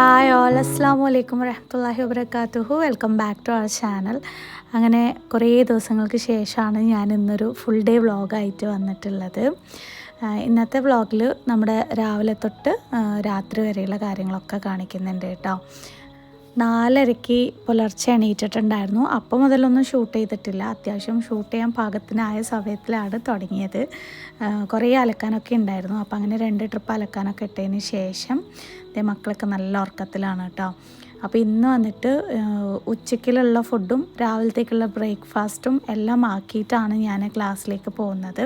Hi all അസ്സാം വലൈക്കും വരഹമുല്ലാഹി വബർക്കാത്തുഹു welcome back to our channel അങ്ങനെ കുറേ ദിവസങ്ങൾക്ക് ശേഷമാണ് ഞാൻ ഇന്നൊരു ഫുൾ ഡേ വ്ളോഗായിട്ട് വന്നിട്ടുള്ളത്. ഇന്നത്തെ വ്ളോഗിൽ നമ്മുടെ രാവിലെ തൊട്ട് രാത്രി വരെയുള്ള കാര്യങ്ങളൊക്കെ കാണിക്കുന്നുണ്ട് കേട്ടോ. നാലരയ്ക്ക് പുലർച്ചെ എണീറ്റിട്ടുണ്ടായിരുന്നു. അപ്പം മുതലൊന്നും ഷൂട്ട് ചെയ്തിട്ടില്ല. അത്യാവശ്യം ഷൂട്ട് ചെയ്യാൻ പാകത്തിനായ സമയത്തിലാണ് തുടങ്ങിയത്. കുറേ അലക്കാനൊക്കെ ഉണ്ടായിരുന്നു. അപ്പോൾ അങ്ങനെ രണ്ട് ട്രിപ്പ് അലക്കാനൊക്കെ ഇട്ടതിന് ശേഷം എന്റെ മക്കളൊക്കെ നല്ല ഉറക്കത്തിലാണ് കേട്ടോ അപ്പോൾ ഇന്ന് വന്നിട്ട് ഉച്ചയ്ക്കുള്ള ഫുഡും രാവിലത്തേക്കുള്ള ബ്രേക്ക്ഫാസ്റ്റും എല്ലാം ആക്കിയിട്ടാണ് ഞാൻ ക്ലാസ്സിലേക്ക് പോകുന്നത്.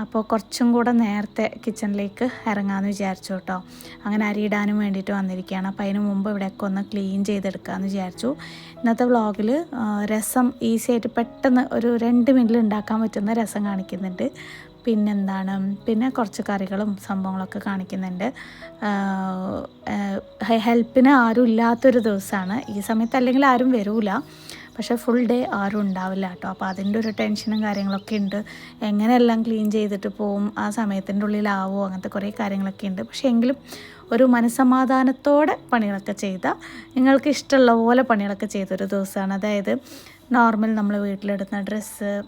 അപ്പോൾ കുറച്ചും കൂടെ നേരത്തെ കിച്ചണിലേക്ക് ഇറങ്ങാമെന്ന് വിചാരിച്ചു കേട്ടോ. അങ്ങനെ അരിയിടാനും വേണ്ടിയിട്ട് വന്നിരിക്കുകയാണ്. അപ്പോൾ അതിന് മുമ്പ് ഇവിടെയൊക്കെ ഒന്ന് ക്ലീൻ ചെയ്തെടുക്കാമെന്ന് വിചാരിച്ചു. ഇന്നത്തെ വ്ളോഗിൽ രസം ഈസി ആയിട്ട് പെട്ടെന്ന് ഒരു രണ്ട് മിനിറ്റിൽ ഉണ്ടാക്കാൻ പറ്റുന്ന രസം കാണിക്കുന്നുണ്ട്. പിന്നെന്താണ്? പിന്നെ കുറച്ച് കറികളും സംഭവങ്ങളൊക്കെ കാണിക്കുന്നുണ്ട്. ഹെൽപ്പിന് ആരും ഇല്ലാത്തൊരു ദിവസമാണ്. ഈ സമയത്ത് അല്ലെങ്കിൽ ആരും വരൂല. പക്ഷേ ഫുൾ ഡേ ആരും ഉണ്ടാവില്ല കേട്ടോ. അപ്പോൾ അതിന്റെ ഒരു ടെൻഷനും കാര്യങ്ങളൊക്കെ ഉണ്ട്. എങ്ങനെയെല്ലാം ക്ലീൻ ചെയ്തിട്ട് പോവും ആ സമയത്തിന്റെ ഉള്ളിലാവോ അങ്ങനത്തെ കുറേ കാര്യങ്ങളൊക്കെ ഉണ്ട്. പക്ഷേ എങ്കിലും ഒരു മനസമാധാനത്തോടെ പണികളൊക്കെ ചെയ്താൽ നിങ്ങൾക്ക് ഇഷ്ടമുള്ള പോലെ പണികളൊക്കെ ചെയ്തൊരു ദിവസമാണ്. അതായത് നോർമൽ നമ്മൾ വീട്ടിലെടുത്ത ഡ്രസ്സ്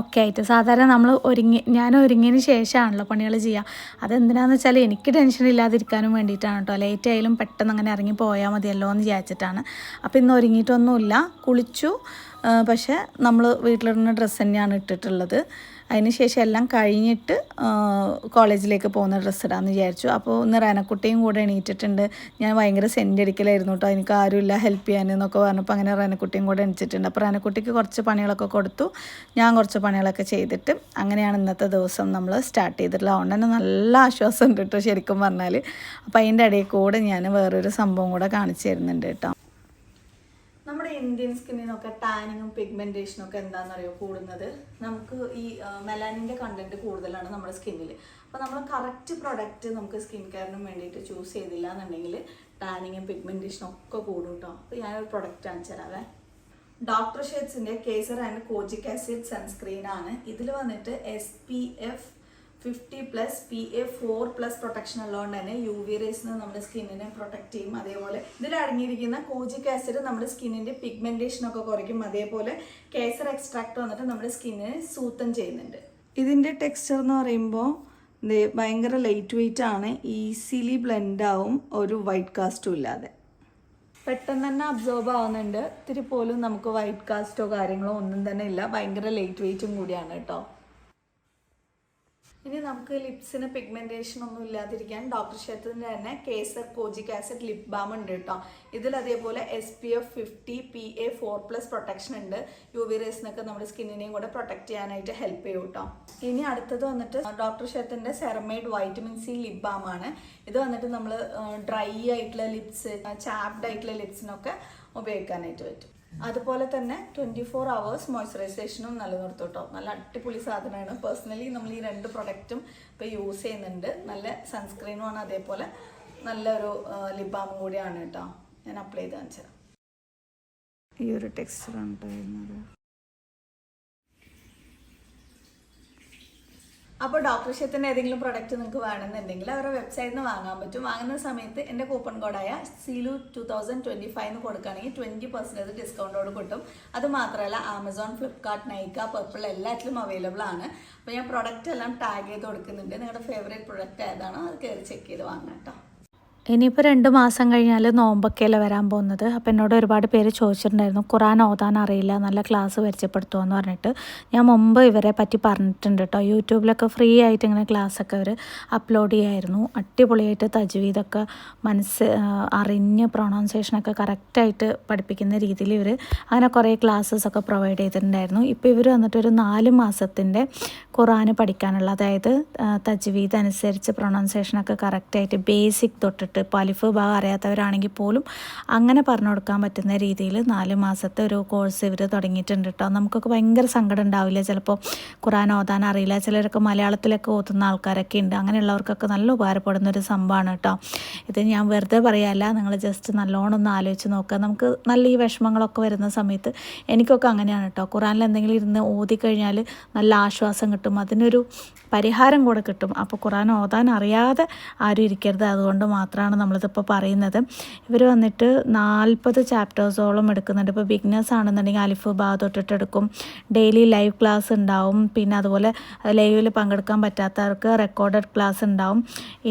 ഒക്കെ ആയിട്ട്. സാധാരണ നമ്മൾ ഒരുങ്ങി ഞാൻ ഒരുങ്ങിയതിന് ശേഷമാണല്ലോ പണികൾ ചെയ്യുക അതെന്തിനാന്ന് വെച്ചാൽ എനിക്ക് ടെൻഷൻ ഇല്ലാതിരിക്കാനും വേണ്ടിയിട്ടാണ് കേട്ടോ ലേറ്റ് ആയാലും പെട്ടെന്ന് അങ്ങനെ ഇറങ്ങി പോയാൽ മതിയല്ലോ എന്ന് വിചാരിച്ചിട്ടാണ്. അപ്പോൾ ഇന്ന് ഒരുങ്ങിയിട്ടൊന്നുമില്ല. കുളിച്ചു. പക്ഷേ നമ്മൾ വീട്ടിലിടുന്ന ഡ്രസ്സ് തന്നെയാണ് ഇട്ടിട്ടുള്ളത്. അതിന് ശേഷം എല്ലാം കഴിഞ്ഞിട്ട് കോളേജിലേക്ക് പോകുന്ന ഡ്രസ്സ് ഇടാമെന്ന് വിചാരിച്ചു. അപ്പോൾ ഇന്ന് റനക്കുട്ടിയും കൂടെ എണീറ്റിട്ടുണ്ട്. ഞാൻ ഭയങ്കര സെന്റ് അടിക്കലായിരുന്നു കേട്ടോ എനിക്ക് ആരുമില്ല ഹെൽപ്പ് ചെയ്യാൻ എന്നൊക്കെ പറഞ്ഞപ്പോൾ അങ്ങനെ റനക്കുട്ടിയും കൂടെ എണീറ്റിട്ടുണ്ട്. അപ്പോൾ റനക്കുട്ടിക്ക് കുറച്ച് പണികളൊക്കെ കൊടുത്തു. ഞാൻ കുറച്ച് പണികളൊക്കെ ചെയ്തിട്ട് അങ്ങനെയാണ് ഇന്നത്തെ ദിവസം നമ്മൾ സ്റ്റാർട്ട് ചെയ്തിട്ടുള്ളത്. അതുകൊണ്ട് തന്നെ നല്ല ആശ്വാസം ഉണ്ട് കേട്ടോ ശരിക്കും പറഞ്ഞാൽ അപ്പോൾ അതിന്റെ ഇടയിൽ കൂടെ ഞാൻ വേറൊരു സംഭവം കൂടെ കാണിച്ചു തരുന്നുണ്ട് കേട്ടോ നമ്മുടെ ഇന്ത്യൻ സ്കിന്നിനൊക്കെ ടാനിങ്ങും പിഗ്മെന്റേഷനും ഒക്കെ എന്താണെന്നറിയോ കൂടുന്നത്? നമുക്ക് ഈ മെലാനിന്റെ കണ്ടന്റ് കൂടുതലാണ് നമ്മുടെ സ്കിന്നിൽ അപ്പോൾ നമ്മൾ കറക്റ്റ് പ്രൊഡക്റ്റ് നമുക്ക് സ്കിൻ കെയറിനും വേണ്ടിയിട്ട് ചൂസ് ചെയ്തില്ല എന്നുണ്ടെങ്കിൽ ടാനിങ്ങും പിഗ്മെന്റേഷനും ഒക്കെ കൂടും കേട്ടോ അപ്പോൾ ഞാനൊരു പ്രൊഡക്റ്റ് കാണിച്ചു തരാവേ. Doctor ഷേഡ്സിന്റെ Kesar and kojic acid sunscreen ആണ്. ഇതിൽ വന്നിട്ട് S P F fifty plus P A four plus protection ഉള്ളതുകൊണ്ട് തന്നെ യു വി റേസിന് നമ്മുടെ സ്കിന്നിനെ പ്രൊട്ടക്ട് ചെയ്യും. അതേപോലെ ഇതിൽ അടങ്ങിയിരിക്കുന്ന കോജിക് ആസിഡ് നമ്മുടെ സ്കിന്നിന്റെ പിഗ്മെന്റേഷനൊക്കെ കുറയ്ക്കും. അതേപോലെ കേസർ എക്സ്ട്രാക്ട് വന്നിട്ട് നമ്മുടെ സ്കിന്നിനെ സൂത്തം ചെയ്യുന്നുണ്ട്. ഇതിന്റെ ടെക്സ്ചർ എന്ന് പറയുമ്പോൾ ഭയങ്കര ലൈറ്റ് വെയിറ്റ് ആണ്. ഈസിലി ബ്ലെൻഡ് ആവും. ഒരു വൈറ്റ് കാസ്റ്റും ഇല്ലാതെ. പെട്ടെന്ന് തന്നെ അബ്സോർബ് ആവുന്നുണ്ട്. ഇത്തിരി പോലും നമുക്ക് വൈറ്റ് കാസ്റ്റോ കാര്യങ്ങളോ ഒന്നും തന്നെ ഇല്ല. ഭയങ്കര ലൈറ്റ് വെയിറ്റും കൂടിയാണ് കേട്ടോ. ഇനി നമുക്ക് ലിപ്സിന് പിഗ്മെന്റേഷൻ ഒന്നും ഇല്ലാതിരിക്കാൻ ഡോക്ടർ ഷെത്തിന്റെ തന്നെ Kesar kojic acid lip balm ഉണ്ട് കേട്ടോ. ഇതിൽ അതേപോലെ S P F fifty P A four plus protection ഉണ്ട്. യു വി റേസിനൊക്കെ നമ്മുടെ സ്കിന്നിനെയും കൂടെ പ്രൊട്ടക്ട് ചെയ്യാനായിട്ട് ഹെൽപ്പ് ചെയ്യും കേട്ടോ. ഇനി അടുത്തത് വന്നിട്ട് doctor ഷെത്തിന്റെ ceramide vitamin C lip balm ആണ്. ഇത് വന്നിട്ട് നമ്മൾ ഡ്രൈ ആയിട്ടുള്ള ലിപ്സ് ചാപ്ഡ് ആയിട്ടുള്ള ലിപ്സിനൊക്കെ ഉപയോഗിക്കാനായിട്ട് പറ്റും. അതുപോലെ തന്നെ ട്വന്റി ഫോർ അവേഴ്സ് മോയ്സ്ചറൈസേഷനും കേട്ടോ നല്ല അടിപൊളി സാധനമാണ്. പേഴ്സണലി നമ്മൾ ഈ രണ്ട് പ്രൊഡക്റ്റും ഇപ്പൊ യൂസ് ചെയ്യുന്നുണ്ട്. നല്ല സൺസ്ക്രീനും ആണ് അതേപോലെ. നല്ലൊരു ലിപ് ബാമും കൂടിയാണ് കേട്ടോ ഞാൻ അപ്ലൈ ചെയ്ത് കാണിച്ചത് ഈ ഒരു ടെക്സ്ചറാണ് കേട്ടോ അപ്പോൾ ഡോക്ടർ ഷെത്തിന്റെ ഏതെങ്കിലും പ്രൊഡക്റ്റ് നിങ്ങൾക്ക് വേണമെന്നുണ്ടെങ്കിൽ അവരുടെ വെബ്സൈറ്റിൽ നിന്ന് വാങ്ങാൻ പറ്റും. വാങ്ങുന്ന സമയത്ത് എന്റെ കൂപ്പൺ കോഡായ സീലു ടു തൗസൻഡ് ട്വന്റി ഫൈവ് എന്ന് കൊടുക്കുകയാണെങ്കിൽ ട്വന്റി പെർസെന്റേജ് ഡിസ്കൗണ്ടോട് കിട്ടും. അത് മാത്രമല്ല ആമസോൺ ഫ്ലിപ്കാർട്ട് നൈക്ക പർപ്പിൾ എല്ലാറ്റിലും അവൈലബിൾ ആണ്. അപ്പോൾ ഞാൻ പ്രൊഡക്റ്റ് എല്ലാം ടാഗ് ചെയ്ത് കൊടുക്കുന്നുണ്ട്. നിങ്ങളുടെ ഫേവറേറ്റ് പ്രൊഡക്റ്റ് ഏതാണോ അത് കയറി ചെക്ക് ചെയ്ത് വാങ്ങാം കേട്ടോ. ഇനിയിപ്പോൾ രണ്ട് മാസം കഴിഞ്ഞാൽ നോമ്പൊക്കെയല്ലേ വരാൻ പോകുന്നത്. അപ്പോൾ എന്നോട് ഒരുപാട് പേര് ചോദിച്ചിട്ടുണ്ടായിരുന്നു ഖുറാൻ ഓതാൻ അറിയില്ല നല്ല ക്ലാസ് പരിചയപ്പെടുത്തുമെന്ന് പറഞ്ഞിട്ട്. ഞാൻ മുമ്പ് ഇവരെ പറ്റി പറഞ്ഞിട്ടുണ്ട് കേട്ടോ. യൂട്യൂബിലൊക്കെ ഫ്രീ ആയിട്ട് ഇങ്ങനെ ക്ലാസ്സൊക്കെ അവർ അപ്ലോഡ് ചെയ്യായിരുന്നു. അടിപൊളിയായിട്ട് തജ്വീദൊക്കെ മനസ്സ് അറിഞ്ഞ് പ്രൊണൗൺസിയേഷനൊക്കെ കറക്റ്റായിട്ട് പഠിപ്പിക്കുന്ന രീതിയിൽ ഇവർ അങ്ങനെ കുറേ ക്ലാസ്സസ് ഒക്കെ പ്രൊവൈഡ് ചെയ്തിട്ടുണ്ടായിരുന്നു. ഇപ്പോൾ ഇവർ വന്നിട്ട് ഒരു നാല് മാസത്തിന്റെ ഖുറാൻ പഠിക്കാനുള്ള അതായത് തജ്വീദ് അനുസരിച്ച് പ്രൊണൗൺസിയേഷനൊക്കെ കറക്റ്റായിട്ട് ബേസിക് തൊട്ടിട്ട് ഇപ്പോൾ അലിഫ് ഭാഗം അറിയാത്തവരാണെങ്കിൽ പോലും അങ്ങനെ പറഞ്ഞു കൊടുക്കാൻ പറ്റുന്ന രീതിയിൽ നാല് മാസത്തെ ഒരു കോഴ്സ് ഇവർ തുടങ്ങിയിട്ടുണ്ട് കേട്ടോ നമുക്കൊക്കെ ഭയങ്കര സങ്കടം ഉണ്ടാവില്ല? ചിലപ്പോൾ ഖുറാൻ ഓതാൻ അറിയില്ല. ചിലരൊക്കെ മലയാളത്തിലൊക്കെ ഓതുന്ന ആൾക്കാരൊക്കെ ഉണ്ട്. അങ്ങനെയുള്ളവർക്കൊക്കെ നല്ല ഉപകാരപ്പെടുന്ന ഒരു സംഭവമാണ് കേട്ടോ ഇത് ഞാൻ വെറുതെ പറയല്ല. നിങ്ങൾ ജസ്റ്റ് നല്ലോണം ഒന്ന് ആലോചിച്ച് നോക്കുക. നമുക്ക് നല്ല ഈ വിഷമങ്ങളൊക്കെ വരുന്ന സമയത്ത് എനിക്കൊക്കെ അങ്ങനെയാണ് കേട്ടോ ഖുറാനിൽ എന്തെങ്കിലും ഇരുന്ന് ഓതി കഴിഞ്ഞാൽ നല്ല ആശ്വാസം കിട്ടും. അതിനൊരു പരിഹാരം കൂടെ കിട്ടും. അപ്പോൾ ഖുറാൻ ഓതാൻ അറിയാതെ ആരും ഇരിക്കരുത്. അതുകൊണ്ട് മാത്രമാണ് മാത്രമാണ് നമ്മളിതിപ്പോൾ പറയുന്നത്. ഇവർ വന്നിട്ട് നാൽപ്പത് ചാപ്റ്റേഴ്സോളം എടുക്കുന്നുണ്ട്. ഇപ്പോൾ ബിഗ്നേഴ്സ് ആണെന്നുണ്ടെങ്കിൽ അലിഫ് ബാ തൊട്ടിട്ട് എടുക്കും ഡെയിലി ലൈവ് ക്ലാസ് ഉണ്ടാവും. പിന്നെ അതുപോലെ ലൈവിൽ പങ്കെടുക്കാൻ പറ്റാത്തവർക്ക് റെക്കോർഡഡ് ക്ലാസ് ഉണ്ടാവും.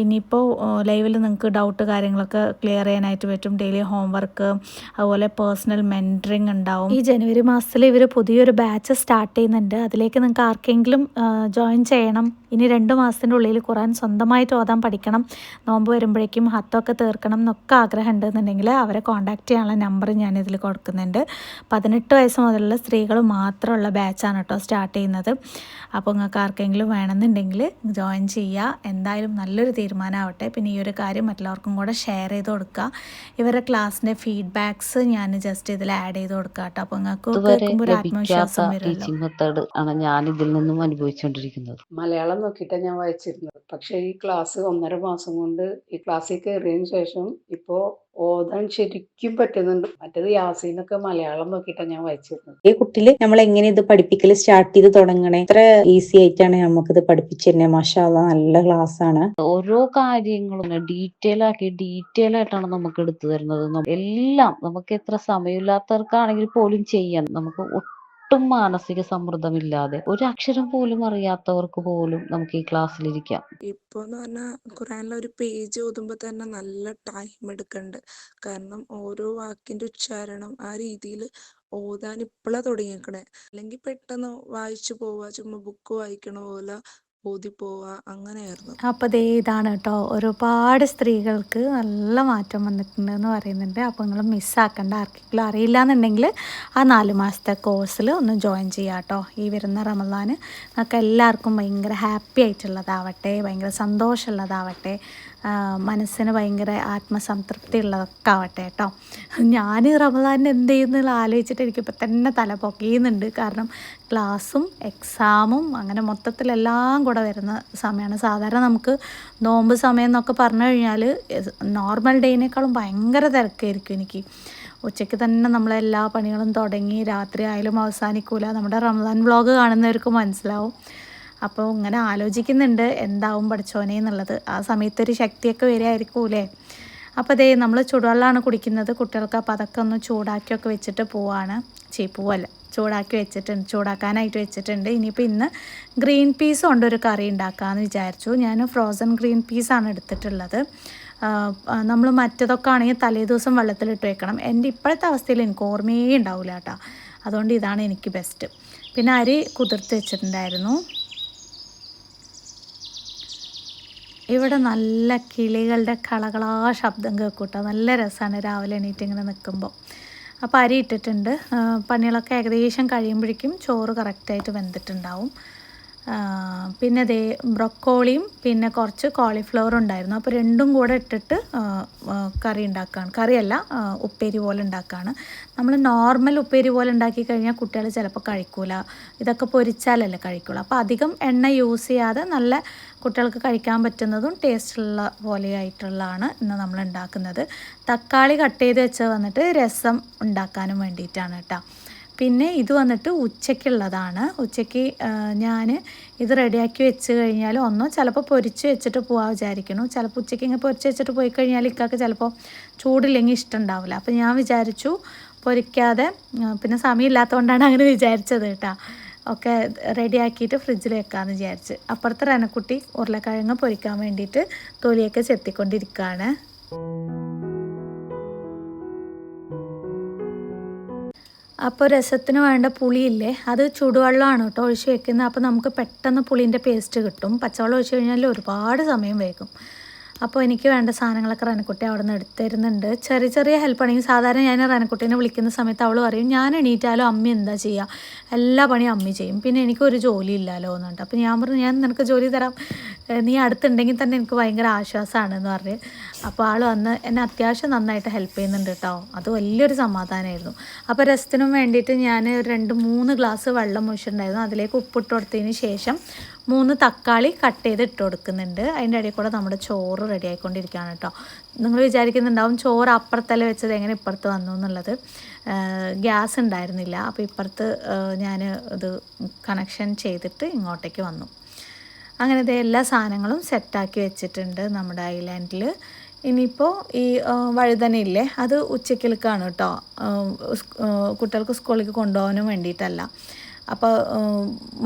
ഇനിയിപ്പോൾ ലൈവിൽ നിങ്ങൾക്ക് ഡൗട്ട് കാര്യങ്ങളൊക്കെ ക്ലിയർ ചെയ്യാനായിട്ട് പറ്റും. ഡെയിലി ഹോംവർക്ക് അതുപോലെ പേഴ്സണൽ മെന്ററിങ് ഉണ്ടാവും. ഈ ജനുവരി മാസത്തിൽ ഇവർ പുതിയൊരു ബാച്ച് സ്റ്റാർട്ട് ചെയ്യുന്നുണ്ട്. അതിലേക്ക് നിങ്ങൾക്ക് ആർക്കെങ്കിലും ജോയിൻ ചെയ്യണം. ഇനി രണ്ട് മാസത്തിന്റെ ഉള്ളിൽ ഖുറാൻ സ്വന്തമായിട്ട് ഓതാൻ പഠിക്കണം. നോമ്പ് വരുമ്പോഴേക്കും ഹത്തൊക്കെ തീർക്കണം എന്നൊക്കെ ആഗ്രഹം ഉണ്ടെന്നുണ്ടെങ്കിൽ അവരെ കോൺടാക്റ്റ് ചെയ്യാനുള്ള നമ്പർ ഞാൻ ഇതിൽ കൊടുക്കുന്നുണ്ട്. പതിനെട്ട് വയസ്സ് മുതലുള്ള സ്ത്രീകൾ മാത്രമുള്ള ബാച്ചാണ് കേട്ടോ സ്റ്റാർട്ട് ചെയ്യുന്നത്. അപ്പോൾ നിങ്ങൾക്ക് ആർക്കെങ്കിലും വേണമെന്നുണ്ടെങ്കിൽ ജോയിൻ ചെയ്യുക. എന്തായാലും നല്ലൊരു തീരുമാനമാവട്ടെ. പിന്നെ ഈ ഒരു കാര്യം മറ്റുള്ളവർക്കും കൂടെ ഷെയർ ചെയ്ത് കൊടുക്കുക. ഇവരുടെ ക്ലാസ്സിന്റെ ഫീഡ്ബാക്സ് ഞാൻ ജസ്റ്റ് ഇതിൽ ആഡ് ചെയ്ത് കൊടുക്കുക കേട്ടോ. അപ്പോൾ നിങ്ങൾക്ക് കേൾക്കുമ്പോൾ ഒരു ആത്മവിശ്വാസം ടീച്ചിങ് മെത്തേഡ് ആണ് ഞാൻ ഇതിൽ നിന്നും അനുഭവിച്ചുകൊണ്ടിരിക്കുന്നത്. മലയാളം നോക്കിയിട്ടാണ് ഞാൻ വായിച്ചിരുന്നത്. പക്ഷേ ഈ ക്ലാസ് ഒന്നര മാസം കൊണ്ട് ഈ ക്ലാസ്സിൽ കയറിയതിന് ശേഷം ഇപ്പോ ഓതാൻ ശരിക്കും പറ്റുന്നുണ്ട്. മറ്റേത് യാസീനൊക്കെ മലയാളം നോക്കിയിട്ടാണ് ഞാൻ വായിച്ചിരുന്നത്. ഈ കുട്ടിയിൽ നമ്മൾ എങ്ങനെ ഇത് പഠിപ്പിക്കൽ സ്റ്റാർട്ട് ചെയ്ത് തുടങ്ങണേ? ഇത്ര ഈസി ആയിട്ടാണ് നമുക്കിത് പഠിപ്പിച്ചിരുന്നത് മഷാല നല്ല ക്ലാസ് ആണ്. ഓരോ കാര്യങ്ങളും ഡീറ്റെയിൽ ആക്കി ഡീറ്റെയിൽ ആയിട്ടാണ് നമുക്ക് എടുത്തു തരുന്നത്. എല്ലാം നമുക്ക് എത്ര സമയമില്ലാത്തവർക്കാണെങ്കിൽ പോലും ചെയ്യാൻ നമുക്ക് ഒട്ടും മാനസിക സമ്മർദ്ദമില്ലാതെ ഒരു അക്ഷരം പോലും അറിയാത്തവർക്ക് പോലും നമുക്ക് ഈ ക്ലാസ്സിലിരിക്കാം ഇപ്പോന്ന് പറഞ്ഞാൽ ഖുറാനിലെ ഒരു പേജ് ഓതുമ്പോൾ തന്നെ നല്ല ടൈം എടുക്കണ്ട്. കാരണം ഓരോ വാക്കിന്റെ ഉച്ചാരണം ആ രീതിയിൽ ഓതാൻ ഇപ്പളാ തുടങ്ങിയേക്കണേ. അല്ലെങ്കിൽ പെട്ടെന്ന് വായിച്ചു പോവാ ചുമ്മാ ബുക്ക് വായിക്കണ പോലെ അങ്ങനെയായിരുന്നു. അപ്പോൾ ദേ ഇതാണ് കേട്ടോ ഒരുപാട് സ്ത്രീകൾക്ക് നല്ല മാറ്റം വന്നിട്ടുണ്ട് എന്ന് പറയുന്നുണ്ട് അപ്പോൾ നിങ്ങൾ മിസ്സാക്കേണ്ട ആർക്കെങ്കിലും അറിയില്ല എന്നുണ്ടെങ്കിൽ ആ നാല് മാസത്തെ കോഴ്സിൽ ഒന്ന് ജോയിൻ ചെയ്യുക കേട്ടോ ഈ വരുന്ന റമദാന്. നമുക്ക് എല്ലാവർക്കും ഭയങ്കര ഹാപ്പി ആയിട്ടുള്ളതാവട്ടെ. ഭയങ്കര സന്തോഷമുള്ളതാവട്ടെ. മനസ്സിന് ഭയങ്കര ആത്മസംതൃപ്തി ഉള്ളതൊക്കെ ആവട്ടെ കേട്ടോ. ഞാൻ റമദാനിന് എന്ത് ചെയ്യുന്നുള്ള ആലോചിച്ചിട്ട് എനിക്കിപ്പോൾ തന്നെ തല പൊക്കിയുന്നുണ്ട് കാരണം ക്ലാസ്സും എക്സാമും അങ്ങനെ മൊത്തത്തിലെല്ലാം കൂടെ വരുന്ന സമയമാണ് സാധാരണ നമുക്ക് നോമ്പ് സമയം എന്നൊക്കെ പറഞ്ഞു കഴിഞ്ഞാൽ നോർമൽ ഡേയിനേക്കാളും ഭയങ്കര തിരക്കായിരിക്കും എനിക്ക്. ഉച്ചയ്ക്ക് തന്നെ നമ്മളെല്ലാ പണികളും തുടങ്ങി രാത്രി ആയാലും അവസാനിക്കൂല. നമ്മുടെ റമദാൻ വ്ളോഗ് കാണുന്നവർക്ക് മനസ്സിലാവും. അപ്പോൾ ഇങ്ങനെ ആലോചിക്കുന്നുണ്ട് എന്താവും പഠിച്ചോനെ എന്നുള്ളത്. ആ സമയത്ത് ഒരു ശക്തിയൊക്കെ വരികയായിരിക്കൂലേ അപ്പോൾ അതേ നമ്മൾ ചൂടുവെള്ളമാണ് കുടിക്കുന്നത്. കുട്ടികൾക്ക് അപ്പോൾ അതൊക്കെ ഒന്ന് ചൂടാക്കിയൊക്കെ വെച്ചിട്ട് പോവാണ്. ചീപ്പൂവല്ല പോവല്ല. ചൂടാക്കി വെച്ചിട്ടുണ്ട്. ചൂടാക്കാനായിട്ട് വെച്ചിട്ടുണ്ട്. ഇനിയിപ്പോൾ ഇന്ന് ഗ്രീൻ പീസ് കൊണ്ടൊരു കറി ഉണ്ടാക്കാമെന്ന് വിചാരിച്ചു. ഞാൻ ഫ്രോസൺ ഗ്രീൻ പീസാണ് എടുത്തിട്ടുള്ളത്. നമ്മൾ മറ്റതൊക്കെ ആണെങ്കിൽ തലേ ദിവസം വെള്ളത്തിലിട്ട് വെക്കണം. എന്റെ ഇപ്പോഴത്തെ അവസ്ഥയിൽ എനിക്ക് ഓർമ്മയേ ഉണ്ടാവില്ല കേട്ടോ. അതുകൊണ്ട് ഇതാണ് എനിക്ക് ബെസ്റ്റ് പിന്നെ അരി കുതിർത്ത് വെച്ചിട്ടുണ്ടായിരുന്നു. ഇവിടെ നല്ല കിളികളുടെ കളകളാ ശബ്ദം കേൾക്കൂട്ടോ. നല്ല രസമാണ് രാവിലെ എണീറ്റ് ഇങ്ങനെ നിൽക്കുമ്പോൾ അപ്പോൾ അരി ഇട്ടിട്ടുണ്ട്. പണികളൊക്കെ ഏകദേശം കഴിയുമ്പോഴേക്കും ചോറ് കറക്റ്റായിട്ട് വെന്തിട്ടുണ്ടാവും. പിന്നെ ദേ ബ്രൊക്കോളിയും പിന്നെ കുറച്ച് കോളിഫ്ലവർ ഉണ്ടായിരുന്നു. അപ്പോൾ രണ്ടും കൂടെ ഇട്ടിട്ട് കറി ഉണ്ടാക്കുകയാണ് കറിയല്ല ഉപ്പേരി പോലെ ഉണ്ടാക്കുകയാണ് നമ്മൾ നോർമൽ ഉപ്പേരി പോലെ ഉണ്ടാക്കി കഴിഞ്ഞാൽ കുട്ടികൾ ചിലപ്പോൾ കഴിക്കൂല. ഇതൊക്കെ പൊരിച്ചാലല്ലേ കഴിക്കുള്ളൂ. അപ്പോൾ അധികം എണ്ണ യൂസ് ചെയ്യാതെ നല്ല കുട്ടികൾക്ക് കഴിക്കാൻ പറ്റുന്നതും ടേസ്റ്റുള്ള പോലെയായിട്ടുള്ളതാണ് ഇന്ന് നമ്മൾ ഉണ്ടാക്കുന്നത്. തക്കാളി കട്ട് ചെയ്ത് വെച്ച് വന്നിട്ട് രസം ഉണ്ടാക്കാനും വേണ്ടിയിട്ടാണ് കേട്ടോ. പിന്നെ ഇത് വന്നിട്ട് ഉച്ചയ്ക്കുള്ളതാണ്. ഉച്ചയ്ക്ക് ഞാൻ ഇത് റെഡിയാക്കി വെച്ച് കഴിഞ്ഞാൽ ഒന്നോ ചിലപ്പോൾ പൊരിച്ച് വെച്ചിട്ട് പോകാൻ വിചാരിക്കുന്നു. ചിലപ്പോൾ ഉച്ചയ്ക്ക് ഇങ്ങനെ പൊരിച്ച് വെച്ചിട്ട് പോയി കഴിഞ്ഞാൽ ഇക്കാക്ക് ചിലപ്പോൾ ചൂടില്ലെങ്കിൽ ഇഷ്ടമുണ്ടാവില്ല അപ്പോൾ ഞാൻ വിചാരിച്ചു പൊരിക്കാതെ പിന്നെ സമയമില്ലാത്തതുകൊണ്ടാണ് അങ്ങനെ വിചാരിച്ചത് കേട്ടോ. ഒക്കെ റെഡിയാക്കിയിട്ട് ഫ്രിഡ്ജിൽ വെക്കാമെന്ന് വിചാരിച്ച്. അപ്പുറത്തെ റനക്കുട്ടി ഉരുളക്കിഴങ്ങ് പൊരിക്കാൻ വേണ്ടിയിട്ട് തൊലിയൊക്കെ ചെത്തിക്കൊണ്ടിരിക്കുകയാണ് അപ്പോൾ രസത്തിന് വേണ്ട പുളിയില്ലേ? അത് ചൂടുവെള്ളമാണ് കേട്ടോ ഒഴിച്ച് വെക്കുന്നത്. അപ്പോൾ നമുക്ക് പെട്ടെന്ന് പുളീന്റെ പേസ്റ്റ് കിട്ടും. പച്ചവെള്ളം ഒഴിച്ച് കഴിഞ്ഞാൽ ഒരുപാട് സമയം വേകും. അപ്പോൾ എനിക്ക് വേണ്ട സാധനങ്ങളൊക്കെ റനക്കുട്ടി അവിടെ നിന്ന് എടുത്തു തരുന്നുണ്ട് ചെറിയ ചെറിയ ഹെൽപ്പ് ആണെങ്കിൽ സാധാരണ ഞാൻ റനക്കുട്ടീനെ വിളിക്കുന്ന സമയത്ത് അവൾ പറയും ഞാൻ എണീറ്റാലും അമ്മ എന്താ ചെയ്യുക? എല്ലാ പണിയും അമ്മ ചെയ്യും. പിന്നെ എനിക്കൊരു ജോലി ഇല്ലല്ലോ എന്നുണ്ട് അപ്പോൾ ഞാൻ പറഞ്ഞു ഞാൻ നിനക്ക് ജോലി തരാം. നീ അടുത്തുണ്ടെങ്കിൽ തന്നെ എനിക്ക് ഭയങ്കര ആശ്വാസമാണ് എന്ന് പറഞ്ഞ്. അപ്പോൾ ആൾ വന്ന് എന്നെ അത്യാവശ്യം നന്നായിട്ട് ഹെൽപ്പ് ചെയ്യുന്നുണ്ട് കേട്ടോ അത് വലിയൊരു സമാധാനമായിരുന്നു അപ്പോൾ രസത്തിനും വേണ്ടിയിട്ട് ഞാൻ രണ്ട് മൂന്ന് ഗ്ലാസ് വെള്ളം ഒഴിച്ചിട്ടുണ്ടായിരുന്നു. അതിലേക്ക് ഉപ്പിട്ട് കൊടുത്തതിന് ശേഷം മൂന്ന് തക്കാളി കട്ട് ചെയ്ത് ഇട്ട് കൊടുക്കുന്നുണ്ട്. അതിന്റെ ഇടയിൽ കൂടെ നമ്മുടെ ചോറ് റെഡി ആയിക്കൊണ്ടിരിക്കുകയാണ് കേട്ടോ നിങ്ങൾ വിചാരിക്കുന്നുണ്ടാവും ചോറ് അപ്പുറത്തല്ല വെച്ചത് എങ്ങനെ ഇപ്പുറത്ത് വന്നു എന്നുള്ളത്. ഗ്യാസ് ഉണ്ടായിരുന്നില്ല. അപ്പോൾ ഇപ്പുറത്ത് ഞാൻ ഇത് കണക്ഷൻ ചെയ്തിട്ട് ഇങ്ങോട്ടേക്ക് വന്നു. അങ്ങനെ എല്ലാ സാധനങ്ങളും സെറ്റാക്കി വെച്ചിട്ടുണ്ട് നമ്മുടെ ഐലാൻഡിൽ. ഇനിയിപ്പോൾ ഈ വഴുതനയില്ലേ അത് ഉച്ചക്കിലേക്കാണ് കേട്ടോ കുട്ടികൾക്ക് സ്കൂളിലേക്ക് കൊണ്ടുപോകാനും വേണ്ടിയിട്ടല്ല. അപ്പോൾ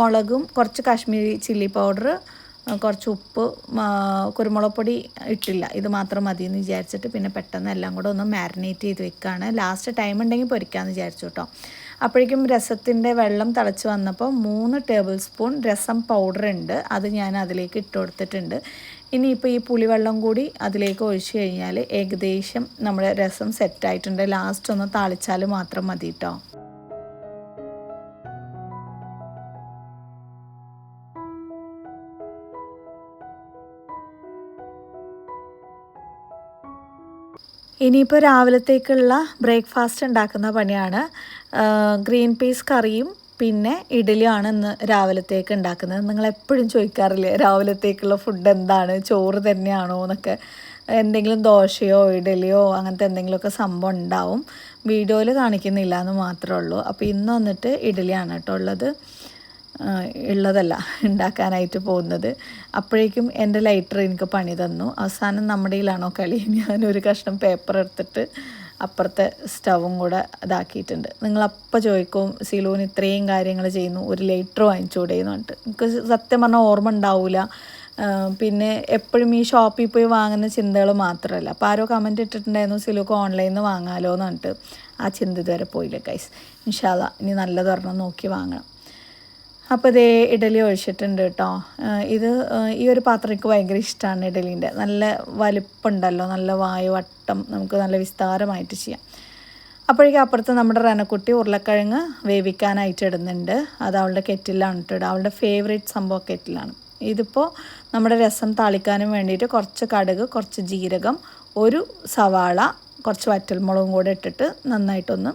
മുളകും കുറച്ച് കാശ്മീരി ചില്ലി പൗഡർ കുറച്ച് ഉപ്പ് കുരുമുളക് പൊടി ഇട്ടില്ല. ഇത് മാത്രം മതി എന്ന് വിചാരിച്ചിട്ട് പിന്നെ പെട്ടെന്ന് എല്ലാം കൂടെ ഒന്ന് മാരിനേറ്റ് ചെയ്ത് വെക്കുകയാണ് ലാസ്റ്റ് ടൈം ഉണ്ടെങ്കിൽ പൊരിക്കാമെന്ന് വിചാരിച്ചു കേട്ടോ അപ്പോഴേക്കും രസത്തിന്റെ വെള്ളം തിളച്ച് വന്നപ്പോൾ മൂന്ന് ടേബിൾ സ്പൂൺ രസം പൗഡർ ഉണ്ട് അത് ഞാൻ അതിലേക്ക് ഇട്ട് കൊടുത്തിട്ടുണ്ട്. ഇനിയിപ്പോൾ ഈ പുളിവെള്ളം കൂടി അതിലേക്ക് ഒഴിച്ചു കഴിഞ്ഞാൽ ഏകദേശം നമ്മുടെ രസം സെറ്റായിട്ടുണ്ട് ലാസ്റ്റ് ഒന്ന് താളിച്ചാൽ മാത്രം മതി കേട്ടോ ഇനിയിപ്പോൾ രാവിലത്തേക്കുള്ള ബ്രേക്ക്ഫാസ്റ്റ് ഉണ്ടാക്കുന്ന പണിയാണ്. ഗ്രീൻ പീസ് കറിയും പിന്നെ ഇഡലിയാണ് ഇന്ന് രാവിലത്തേക്ക് ഉണ്ടാക്കുന്നത്. നിങ്ങൾ എപ്പോഴും ചോദിക്കാറില്ലേ രാവിലത്തേക്കുള്ള ഫുഡ് എന്താണ്? ചോറ് തന്നെയാണോ എന്നൊക്കെ. എന്തെങ്കിലും ദോശയോ ഇഡലിയോ അങ്ങനത്തെ എന്തെങ്കിലുമൊക്കെ സംഭവം ഉണ്ടാവും. വീഡിയോയിൽ കാണിക്കുന്നില്ല എന്ന് മാത്രമേ ഉള്ളൂ. അപ്പോൾ ഇന്ന് വന്നിട്ട് ഇഡലിയാണ് കേട്ടോ ഉള്ളത്. ഉള്ളതല്ല ഉണ്ടാക്കാനായിട്ട് പോകുന്നത്. അപ്പോഴേക്കും എന്റെ ലൈറ്റർ എനിക്ക് പണി തന്നു. അവസാനം നമ്മുടെ കയ്യിലാണോ കളി? ഞാനൊരു കഷ്ണം പേപ്പർ എടുത്തിട്ട് അപ്പുറത്തെ സ്റ്റവും കൂടെ ഇതാക്കിയിട്ടുണ്ട്. നിങ്ങളപ്പോൾ ചോദിക്കും സിലൂന് ഇത്രയും കാര്യങ്ങൾ ചെയ്യുന്നു ഒരു ലൈറ്റർ വാങ്ങിച്ചുകൂടെ എന്ന് പറഞ്ഞിട്ട്. എനിക്ക് സത്യം പറഞ്ഞാൽ ഓർമ്മ ഉണ്ടാവില്ല പിന്നെ എപ്പോഴും ഈ ഷോപ്പിൽ പോയി വാങ്ങുന്ന ചിന്തകൾ മാത്രമല്ല അപ്പോൾ ആരോ കമന്റ് ഇട്ടിട്ടുണ്ടായിരുന്നു സിലുക്ക് ഓൺലൈനിൽ നിന്ന് വാങ്ങാമല്ലോ എന്ന് പറഞ്ഞിട്ട്. ആ ചിന്ത ഇതുവരെ പോയില്ല കൈസ് ഇൻഷാല്ല ഇനി നല്ലതൊരെണ്ണം നോക്കി വാങ്ങണം. അപ്പോൾ ഇതേ ഇഡലി ഒഴിച്ചിട്ടുണ്ട് കേട്ടോ. ഇത് ഈ ഒരു പാത്രം എനിക്ക് ഭയങ്കര ഇഷ്ടമാണ് ഇഡലീന്റെ. നല്ല വലിപ്പമുണ്ടല്ലോ നല്ല വായു വട്ടം നമുക്ക് നല്ല വിസ്താരമായിട്ട് ചെയ്യാം. അപ്പോഴേക്കും അപ്പുറത്ത് നമ്മുടെ റനക്കുട്ടി ഉരുളക്കിഴങ്ങ് വേവിക്കാനായിട്ട് ഇടുന്നുണ്ട്. അത് അവളുടെ കെറ്റിലാണ് ഇട്ടിടുക അവളുടെ ഫേവറേറ്റ് സംഭവം കെറ്റിലാണ്. ഇതിപ്പോൾ നമ്മുടെ രസം താളിക്കാനും വേണ്ടിയിട്ട് കുറച്ച് കടുക് കുറച്ച് ജീരകം ഒരു സവാള കുറച്ച് വറ്റൽമുളകും കൂടെ ഇട്ടിട്ട് നന്നായിട്ടൊന്ന്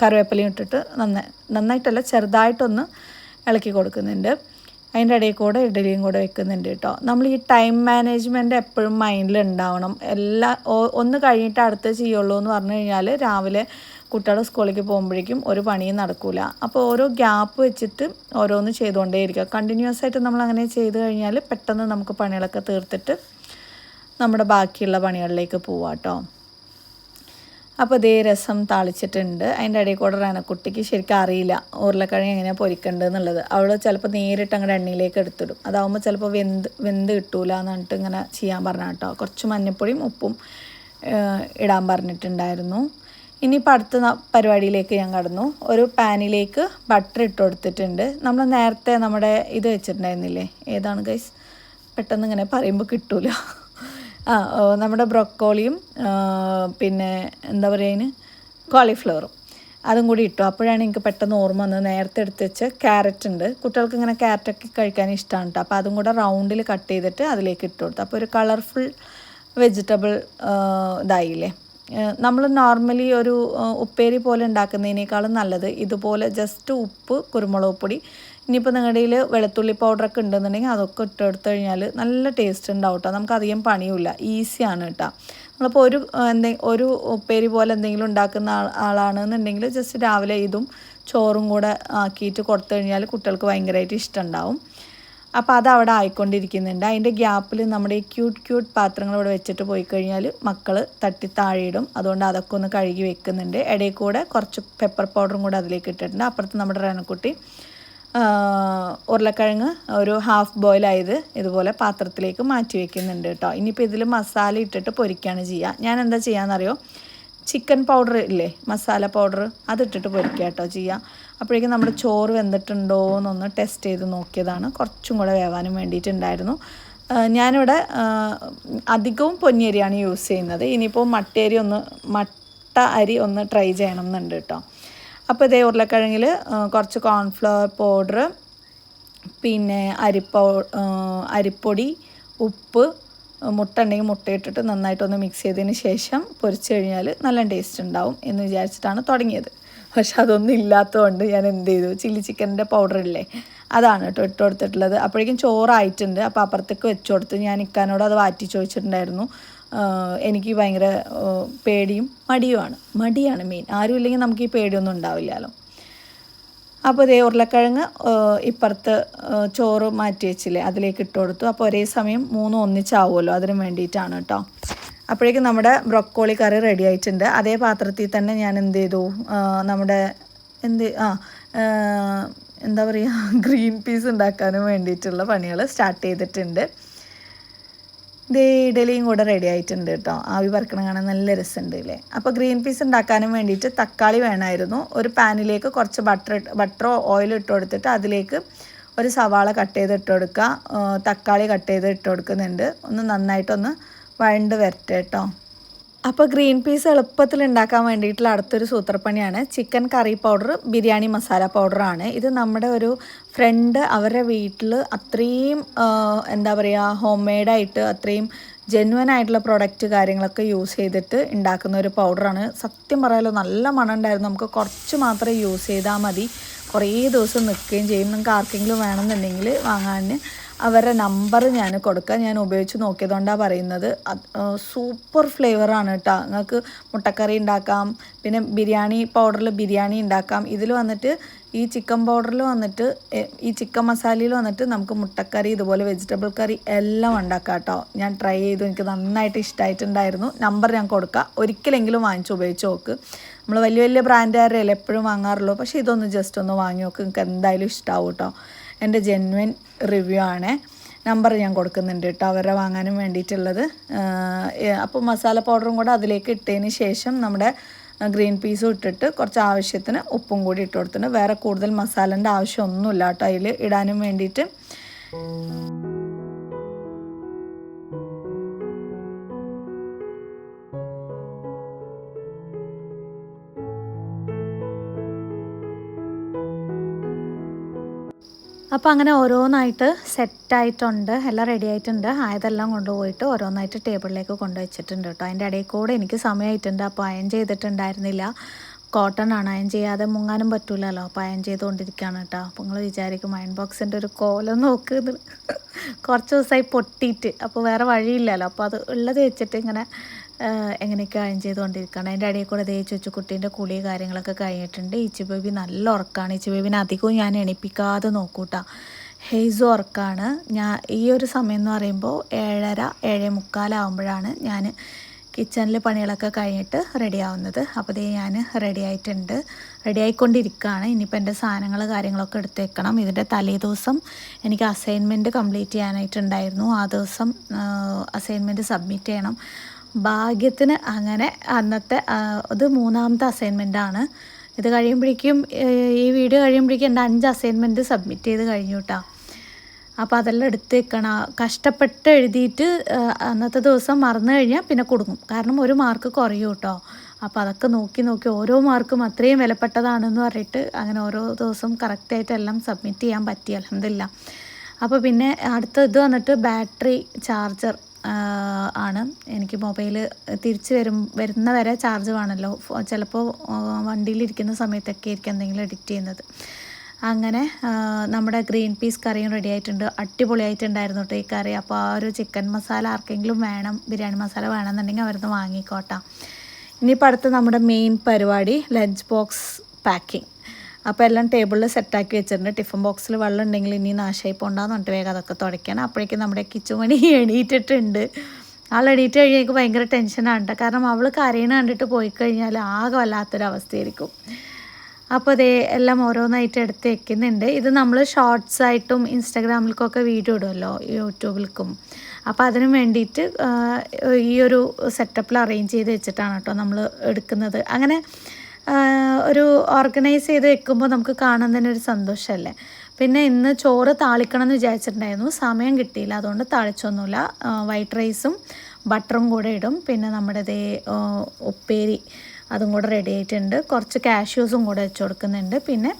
കറിവേപ്പിലയും ഇട്ടിട്ട് നന്നായി നന്നായിട്ടല്ല ചെറുതായിട്ടൊന്ന് ഇളക്കി കൊടുക്കുന്നുണ്ട്. അതിന്റെ ഇടയിൽ കൂടെ ഇഡലിയും കൂടെ വെക്കുന്നുണ്ട് കേട്ടോ. നമ്മൾ ഈ ടൈം മാനേജ്മെന്റ് എപ്പോഴും മൈൻഡിൽ ഉണ്ടാവണം. എല്ലാ ഒന്ന് കഴിഞ്ഞിട്ട് അടുത്ത് ചെയ്യുള്ളൂ എന്ന് പറഞ്ഞു കഴിഞ്ഞാൽ രാവിലെ കുട്ടികൾ സ്കൂളിലേക്ക് പോകുമ്പോഴേക്കും ഒരു പണിയും നടക്കില്ല അപ്പോൾ ഓരോ ഗ്യാപ്പ് വെച്ചിട്ട് ഓരോന്ന് ചെയ്തുകൊണ്ടേ ഇരിക്കുക കണ്ടിന്യൂസ് ആയിട്ട് നമ്മൾ അങ്ങനെ ചെയ്ത് കഴിഞ്ഞാൽ പെട്ടെന്ന് നമുക്ക് പണികളൊക്കെ തീർത്തിട്ട് നമ്മുടെ ബാക്കിയുള്ള പണികളിലേക്ക് പോവാം അപ്പോൾ ഇതേ രസം താളിച്ചിട്ടുണ്ട്. അതിന്റെ ഇടയിൽ കൂടെ റനക്കുട്ടിക്ക് ശരിക്കും അറിയില്ല ഉരുളക്കിഴങ്ങ് എങ്ങനെയാണ് പൊരിക്കേണ്ടത് എന്നുള്ളത് അവൾ ചിലപ്പോൾ നേരിട്ട് അങ്ങോട്ട് എണ്ണയിലേക്ക് എടുത്തിടും. അതാവുമ്പോൾ ചിലപ്പോൾ വെന്ത് വെന്ത് കിട്ടൂല എന്ന് പറഞ്ഞിട്ട് ഇങ്ങനെ ചെയ്യാൻ പറഞ്ഞ കേട്ടോ. കുറച്ച് മഞ്ഞപ്പൊടിയും ഉപ്പും ഇടാൻ പറഞ്ഞിട്ടുണ്ടായിരുന്നു. ഇനിയിപ്പോൾ അടുത്ത പരിപാടിയിലേക്ക് ഞാൻ കടന്നു. ഒരു പാനിലേക്ക് ബട്ടർ ഇട്ട് കൊടുത്തിട്ടുണ്ട്. നമ്മൾ നേരത്തെ നമ്മുടെ ഇത് വെച്ചിട്ടുണ്ടായിരുന്നില്ലേ? ഏതാണ് ഗൈസ് പെട്ടെന്ന് ഇങ്ങനെ പറയുമ്പോൾ കിട്ടൂല. ആ നമ്മുടെ ബ്രൊക്കോളിയും പിന്നെ എന്താ പറയുക കോളിഫ്ലവറും. അതും കൂടി ഇട്ടു. അപ്പോഴാണ് എനിക്ക് പെട്ടെന്ന് ഓർമ്മ വന്നത്. നേരത്തെ എടുത്ത് വെച്ച് ക്യാരറ്റ് ഉണ്ട്. കുട്ടികൾക്ക് ഇങ്ങനെ ക്യാരറ്റൊക്കെ കഴിക്കാൻ ഇഷ്ടമാണ് കേട്ടോ അപ്പോൾ അതും കൂടെ റൗണ്ടിൽ കട്ട് ചെയ്തിട്ട് അതിലേക്ക് ഇട്ട് കൊടുത്തു. അപ്പോൾ ഒരു കളർഫുൾ വെജിറ്റബിൾ ഇതായില്ലേ? നമ്മൾ നോർമലി ഒരു ഉപ്പേരി പോലെ ഉണ്ടാക്കുന്നതിനേക്കാളും നല്ലത് ഇതുപോലെ ജസ്റ്റ് ഉപ്പ് കുരുമുളക് പൊടി ഇനിയിപ്പോൾ നിങ്ങളുടെ കയ്യിൽ വെളുത്തുള്ളി ഒക്കെ ഉണ്ടെന്നുണ്ടെങ്കിൽ അതൊക്കെ ഇട്ടെടുത്ത് കഴിഞ്ഞാൽ നല്ല ടേസ്റ്റ് ഉണ്ടാവും കേട്ടോ നമുക്ക് അധികം പണിയുമില്ല ഈസിയാണ് കേട്ടോ നമ്മളിപ്പോൾ ഒരു എന്തെങ്കിലും ഒരു ഉപ്പേരി പോലെ എന്തെങ്കിലും ഉണ്ടാക്കുന്ന ആൾ ആളാണെന്നുണ്ടെങ്കിൽ ജസ്റ്റ് രാവിലെ ഇതും ചോറും കൂടെ ആക്കിയിട്ട് കൊടുത്തു കഴിഞ്ഞാൽ കുട്ടികൾക്ക് ഭയങ്കരമായിട്ട് ഇഷ്ടമുണ്ടാവും അപ്പോൾ അത് അവിടെ ആയിക്കൊണ്ടിരിക്കുന്നുണ്ട്. അതിന്റെ ഗ്യാപ്പിൽ നമ്മുടെ ഈ ക്യൂട്ട് ക്യൂട്ട് പാത്രങ്ങൾ ഇവിടെ വെച്ചിട്ട് പോയി കഴിഞ്ഞാൽ മക്കൾ തട്ടി താഴെയിടും അതുകൊണ്ട് അതൊക്കെ ഒന്ന് കഴുകി വെക്കുന്നുണ്ട്. ഇടയിൽ കൂടെ കുറച്ച് പെപ്പർ പൗഡറും കൂടെ അതിലേക്ക് ഇട്ടിട്ടുണ്ട്. അപ്പുറത്ത് നമ്മുടെ റേനക്കുട്ടി ആ, ഉരുളക്കിഴങ്ങ് ഒരു ഹാഫ് ബോയിലായത് ഇതുപോലെ പാത്രത്തിലേക്ക് മാറ്റി വെക്കുന്നുണ്ട് കേട്ടോ. ഇനിയിപ്പോൾ ഇതിൽ മസാല ഇട്ടിട്ട് പൊരിക്കുകയാണ് ചെയ്യുക ഞാൻ എന്താ ചെയ്യാമെന്നറിയോ ചിക്കൻ പൗഡർ ഇല്ലേ? മസാല പൗഡർ അതിട്ടിട്ട് പൊരിക്കുക കേട്ടോ ചെയ്യുക അപ്പോഴേക്കും നമ്മുടെ ചോറ് വെന്തിട്ടുണ്ടോ എന്നൊന്ന് ടെസ്റ്റ് ചെയ്ത് നോക്കിയതാണ്. കുറച്ചും കൂടെ വേവാനും വേണ്ടിയിട്ടുണ്ടായിരുന്നു. ഞാനിവിടെ അധികവും പൊന്നിയരിയാണ് യൂസ് ചെയ്യുന്നത്. ഇനിയിപ്പോൾ മട്ടയരി ഒന്ന് മട്ട അരി ഒന്ന് ട്രൈ ചെയ്യണം എന്നുണ്ട് കേട്ടോ. അപ്പോൾ ഇതേ ഉരുളക്കിഴങ്ങിൽ കുറച്ച് കോൺഫ്ലവർ പൗഡർ പിന്നെ അരിപ്പൗ അരിപ്പൊടി ഉപ്പ് മുട്ട ഉണ്ടെങ്കിൽ മുട്ട ഇട്ടിട്ട് നന്നായിട്ടൊന്ന് മിക്സ് ചെയ്തതിന് ശേഷം പൊരിച്ച് കഴിഞ്ഞാൽ നല്ല ടേസ്റ്റ് ഉണ്ടാവും എന്ന് വിചാരിച്ചിട്ടാണ് തുടങ്ങിയത്. പക്ഷെ അതൊന്നും ഇല്ലാത്തതുകൊണ്ട് ഞാൻ എന്ത് ചെയ്തു? ചില്ലി ചിക്കന്റെ പൗഡർ ഇല്ലേ അതാണ് കേട്ടോ ഇട്ട് കൊടുത്തിട്ടുള്ളത്. അപ്പോഴേക്കും ചോറായിട്ടുണ്ട്. അപ്പോൾ അപ്പുറത്തേക്ക് വെച്ച് കൊടുത്ത് ഞാൻ ഇക്കാനോട് അത് വാറ്റി ചോദിച്ചിട്ടുണ്ടായിരുന്നു. എനിക്ക് ഭയങ്കര പേടിയും മടിയുമാണ്. മടിയാണ് മെയിൻ ആരും ഇല്ലെങ്കിൽ നമുക്ക് ഈ പേടിയൊന്നും ഉണ്ടാവില്ലല്ലോ. അപ്പോൾ ഇതേ ഉരുളക്കിഴങ്ങ് ഇപ്പുറത്ത് ചോറ് മാറ്റി വെച്ചില്ലേ അതിലേക്ക് ഇട്ട് കൊടുത്തു. അപ്പോൾ ഒരേ സമയം മൂന്നും ഒന്നിച്ചാവുമല്ലോ അതിന് വേണ്ടിയിട്ടാണ് കേട്ടോ അപ്പോഴേക്കും നമ്മുടെ ബ്രൊക്കോളി കറി റെഡി ആയിട്ടുണ്ട്. അതേ പാത്രത്തിൽ തന്നെ ഞാൻ എന്ത് ചെയ്തു? നമ്മുടെ എന്ത് ആ എന്താ പറയുക ഗ്രീൻ പീസ് ഉണ്ടാക്കാനും വേണ്ടിയിട്ടുള്ള പണികൾ സ്റ്റാർട്ട് ചെയ്തിട്ടുണ്ട്. ദേ ഇഡലിയും കൂടെ റെഡി ആയിട്ടുണ്ട് കേട്ടോ ആവി പറക്കണം കാണാൻ നല്ല രസമുണ്ട് ഇല്ലേ അപ്പോൾ ഗ്രീൻ പീസ് ഉണ്ടാക്കാനും വേണ്ടിയിട്ട് തക്കാളി വേണമായിരുന്നു ഒരു പാനിലേക്ക് കുറച്ച് ബട്ടർ ബട്ടറോ ഓയിലോ ഇട്ട് കൊടുത്തിട്ട് അതിലേക്ക് ഒരു സവാള കട്ട് ചെയ്ത് ഇട്ട് കൊടുക്കുക തക്കാളി കട്ട് ചെയ്ത് ഇട്ട് കൊടുക്കുന്നുണ്ട്. ഒന്ന് നന്നായിട്ടൊന്ന് വഴണ്ട് വരട്ടെ കേട്ടോ അപ്പോൾ ഗ്രീൻ പീസ് എളുപ്പത്തിൽ ഉണ്ടാക്കാൻ വേണ്ടിയിട്ടുള്ള അടുത്തൊരു സൂത്രപ്പണിയാണ്. Chicken curry powder biryani masala പൗഡറാണ് ഇത് നമ്മുടെ ഒരു ഫ്രണ്ട് അവരുടെ വീട്ടിൽ അത്രയും എന്താ പറയുക ഹോം മെയ്ഡായിട്ട് അത്രയും ജെന്വൻ ആയിട്ടുള്ള പ്രൊഡക്റ്റ് കാര്യങ്ങളൊക്കെ യൂസ് ചെയ്തിട്ട് ഉണ്ടാക്കുന്ന ഒരു പൗഡറാണ് സത്യം പറയാലോ നല്ല മണം ഉണ്ടായിരുന്നു. നമുക്ക് കുറച്ച് മാത്രമേ യൂസ് ചെയ്താൽ മതി. കുറേ ദിവസം നിൽക്കുകയും ചെയ്യും. നിങ്ങൾക്ക് ആർക്കെങ്കിലും വേണമെന്നുണ്ടെങ്കിൽ വാങ്ങാൻ അവരുടെ നമ്പർ ഞാൻ കൊടുക്കുക ഞാൻ ഉപയോഗിച്ച് നോക്കിയതുകൊണ്ടാണ് പറയുന്നത്. സൂപ്പർ ഫ്ലേവറാണ് കേട്ടോ നിങ്ങൾക്ക് മുട്ടക്കറി ഉണ്ടാക്കാം പിന്നെ ബിരിയാണി പൗഡറിൽ ബിരിയാണി ഉണ്ടാക്കാം. ഇതിൽ വന്നിട്ട് ഈ ചിക്കൻ പൗഡറിൽ വന്നിട്ട് ഈ ചിക്കൻ മസാലയിൽ വന്നിട്ട് നമുക്ക് മുട്ടക്കറി ഇതുപോലെ വെജിറ്റബിൾ കറി എല്ലാം ഉണ്ടാക്കാം കേട്ടോ ഞാൻ ട്രൈ ചെയ്തു. എനിക്ക് നന്നായിട്ട് ഇഷ്ടമായിട്ടുണ്ടായിരുന്നു നമ്പർ ഞാൻ കൊടുക്കാം. ഒരിക്കലെങ്കിലും വാങ്ങിച്ച് ഉപയോഗിച്ച് നോക്ക്. നമ്മൾ വലിയ വലിയ ബ്രാൻഡുകാരല്ലേ എപ്പോഴും വാങ്ങാറുള്ളൂ. പക്ഷേ ഇതൊന്ന് ജസ്റ്റ് ഒന്ന് വാങ്ങി നോക്ക്. നിങ്ങൾക്ക് എന്തായാലും ഇഷ്ടമാവും കേട്ടോ എന്റെ ജെന്വൻ റിവ്യൂ ആണ്. നമ്പർ ഞാൻ കൊടുക്കുന്നുണ്ട് കേട്ടോ അവരെ വാങ്ങാനും വേണ്ടിയിട്ടുള്ളത്. അപ്പോൾ മസാല പൗഡറും കൂടെ അതിലേക്ക് ഇട്ടതിന് ശേഷം നമ്മുടെ ഗ്രീൻ പീസും ഇട്ടിട്ട് കുറച്ച് ആവശ്യത്തിന് ഉപ്പും കൂടി ഇട്ട് കൊടുത്തിട്ടുണ്ട്. വേറെ കൂടുതൽ മസാലേന്റെ ആവശ്യമൊന്നുമില്ല കേട്ടോ അതിൽ ഇടാനും വേണ്ടിയിട്ട്. അപ്പോൾ അങ്ങനെ ഓരോന്നായിട്ട് സെറ്റായിട്ടുണ്ട്. എല്ലാം റെഡി ആയിട്ടുണ്ട്. ആയതെല്ലാം കൊണ്ടുപോയിട്ട് ഓരോന്നായിട്ട് ടേബിളിലേക്ക് കൊണ്ടുവച്ചിട്ടുണ്ട് കേട്ടോ. അതിന്റെ ഇടയിൽ കൂടെ എനിക്ക് സമയമായിട്ടുണ്ട് അപ്പോൾ അയൺ ചെയ്തിട്ടുണ്ടായിരുന്നില്ല. കോട്ടൺ ആണ്. അയൺ ചെയ്യാതെ മുങ്ങാനും പറ്റൂലല്ലോ. അപ്പോൾ അയൺ ചെയ്തുകൊണ്ടിരിക്കുകയാണ് കേട്ടോ. അപ്പോൾ നിങ്ങൾ വിചാരിക്കും അയൺ ബോക്സിന്റെ ഒരു കോലം നോക്ക് കുറച്ച് ദിവസമായി പൊട്ടിയിട്ട്. അപ്പോൾ വേറെ വഴിയില്ലല്ലോ. അപ്പോൾ അത് ഉള്ളത് വെച്ചിട്ട് ഇങ്ങനെ എങ്ങനെയൊക്കെ അയൺ ചെയ്തുകൊണ്ടിരിക്കണം. അതിന്റെ ഇടയിൽ കൂടെ ദേ ചുച്ചുക്കുട്ടീന്റെ കുളി കാര്യങ്ങളൊക്കെ കഴിഞ്ഞിട്ടുണ്ട്. ഇച്ചി ബേബി നല്ല ഉറക്കമാണ് ഇച്ചി ബേബിനെ അധികവും ഞാൻ എണിപ്പിക്കാതെ നോക്കൂട്ടാ. ഹെയ്സ് ഉറക്കമാണ് ഞാൻ ഈ ഒരു സമയം എന്ന് പറയുമ്പോൾ ഏഴര ഏഴേ മുക്കാലാവുമ്പോഴാണ് ഞാൻ കിച്ചണിൽ പണികളൊക്കെ കഴിഞ്ഞിട്ട് റെഡി ആവുന്നത്. അപ്പോൾ ദേ ഞാൻ റെഡി ആയിട്ടുണ്ട്. റെഡി ആയിക്കൊണ്ടിരിക്കുകയാണ്. ഇനിയിപ്പോൾ എന്റെ സാധനങ്ങൾ കാര്യങ്ങളൊക്കെ എടുത്തേക്കണം. ഇതിന്റെ തലേ ദിവസം എനിക്ക് അസൈൻമെന്റ് കംപ്ലീറ്റ് ചെയ്യാനായിട്ടുണ്ടായിരുന്നു. ആ ദിവസം അസൈൻമെന്റ് സബ്മിറ്റ് ചെയ്യണം. ഭാഗ്യത്തിന് അങ്ങനെ അന്നത്തെ അത് മൂന്നാമത്തെ അസൈൻമെന്റ് ആണ്. ഇത് കഴിയുമ്പോഴേക്കും ഈ വീഡിയോ കഴിയുമ്പോഴേക്കും എന്റെ അഞ്ച് അസൈൻമെന്റ് സബ്മിറ്റ് ചെയ്ത് കഴിഞ്ഞു കേട്ടോ അപ്പോൾ അതെല്ലാം എടുത്ത് വെക്കണം. കഷ്ടപ്പെട്ട് എഴുതിയിട്ട് അന്നത്തെ ദിവസം മറന്നു കഴിഞ്ഞാൽ പിന്നെ കൊടുക്കും കാരണം ഒരു മാർക്ക് കുറയും കേട്ടോ അപ്പോൾ അതൊക്കെ നോക്കി നോക്കി ഓരോ മാർക്കും അത്രയും വിലപ്പെട്ടതാണെന്ന് പറഞ്ഞിട്ട് അങ്ങനെ ഓരോ ദിവസം കറക്റ്റായിട്ട് എല്ലാം സബ്മിറ്റ് ചെയ്യാൻ പറ്റി അലഹമില്ല അപ്പോൾ പിന്നെ അടുത്ത ഇത് വന്നിട്ട് ബാറ്ററി ചാർജർ ആണ്. എനിക്ക് മൊബൈൽ തിരിച്ച് വരും വരുന്ന വരെ ചാർജ് വേണമല്ലോ ചിലപ്പോൾ വണ്ടിയിലിരിക്കുന്ന സമയത്തൊക്കെ ആയിരിക്കും എന്തെങ്കിലും എഡിറ്റ് ചെയ്യുന്നത്. അങ്ങനെ നമ്മുടെ ഗ്രീൻ പീസ് കറിയും റെഡി ആയിട്ടുണ്ട്. അടിപൊളിയായിട്ടുണ്ടായിരുന്നു കേട്ടോ ഈ കറി. അപ്പോൾ ആ ഒരു ചിക്കൻ മസാല ആർക്കെങ്കിലും വേണം ബിരിയാണി മസാല വേണമെന്നുണ്ടെങ്കിൽ അവരുന്ന് വാങ്ങിക്കോട്ടാ. ഇനിയിപ്പോൾ അടുത്ത് നമ്മുടെ മെയിൻ പരിപാടി ലഞ്ച് ബോക്സ് പാക്കിംഗ് അപ്പോൾ എല്ലാം ടേബിളിൽ സെറ്റാക്കി വെച്ചിട്ടുണ്ട്. ടിഫിൻ ബോക്സിൽ വെള്ളം ഉണ്ടെങ്കിൽ ഇനി നാശമായി പോകണ്ടെന്ന് പറഞ്ഞിട്ട് വേഗം അതൊക്കെ തുടയ്ക്കണം. അപ്പോഴേക്കും നമ്മുടെ കിച്ചു മണി എണീറ്റിട്ടുണ്ട്. ആൾ എണീറ്റ് കഴിഞ്ഞാൽ ഭയങ്കര ടെൻഷനാണ് കാരണം അവൾ കരയണ കണ്ടിട്ട് പോയി കഴിഞ്ഞാൽ ആകെ വല്ലാത്തൊരവസ്ഥയായിരിക്കും. അപ്പോൾ അതേ എല്ലാം ഓരോന്നായിട്ട് എടുത്ത് വെക്കുന്നുണ്ട്. ഇത് നമ്മൾ ഷോർട്സ് ആയിട്ടും ഇൻസ്റ്റാഗ്രാമിലേക്കൊക്കെ വീഡിയോ ഇടുമല്ലോ യൂട്യൂബിലേക്കും അപ്പോൾ അതിനു വേണ്ടിയിട്ട് ഈ ഒരു സെറ്റപ്പിൽ അറേഞ്ച് ചെയ്ത് വെച്ചിട്ടാണ് കേട്ടോ നമ്മൾ എടുക്കുന്നത്. അങ്ങനെ ഒരു ഓർഗനൈസ് ചെയ്ത് വെക്കുമ്പോൾ നമുക്ക് കാണാൻ തന്നെ ഒരു സന്തോഷമല്ലേ പിന്നെ ഇന്ന് ചോറ് താളിക്കണം എന്ന് വിചാരിച്ചിട്ടുണ്ടായിരുന്നു. സമയം കിട്ടിയില്ല. അതുകൊണ്ട് താളിച്ചൊന്നുമില്ല. വൈറ്റ് റൈസും ബട്ടറും കൂടെ ഇടും. പിന്നെ നമ്മുടെ ഇതേ ഉപ്പേരി അതും കൂടെ റെഡി ആയിട്ടുണ്ട്. കുറച്ച് കാഷ്യൂസും കൂടെ വെച്ച് കൊടുക്കുന്നുണ്ട്. പിന്നെ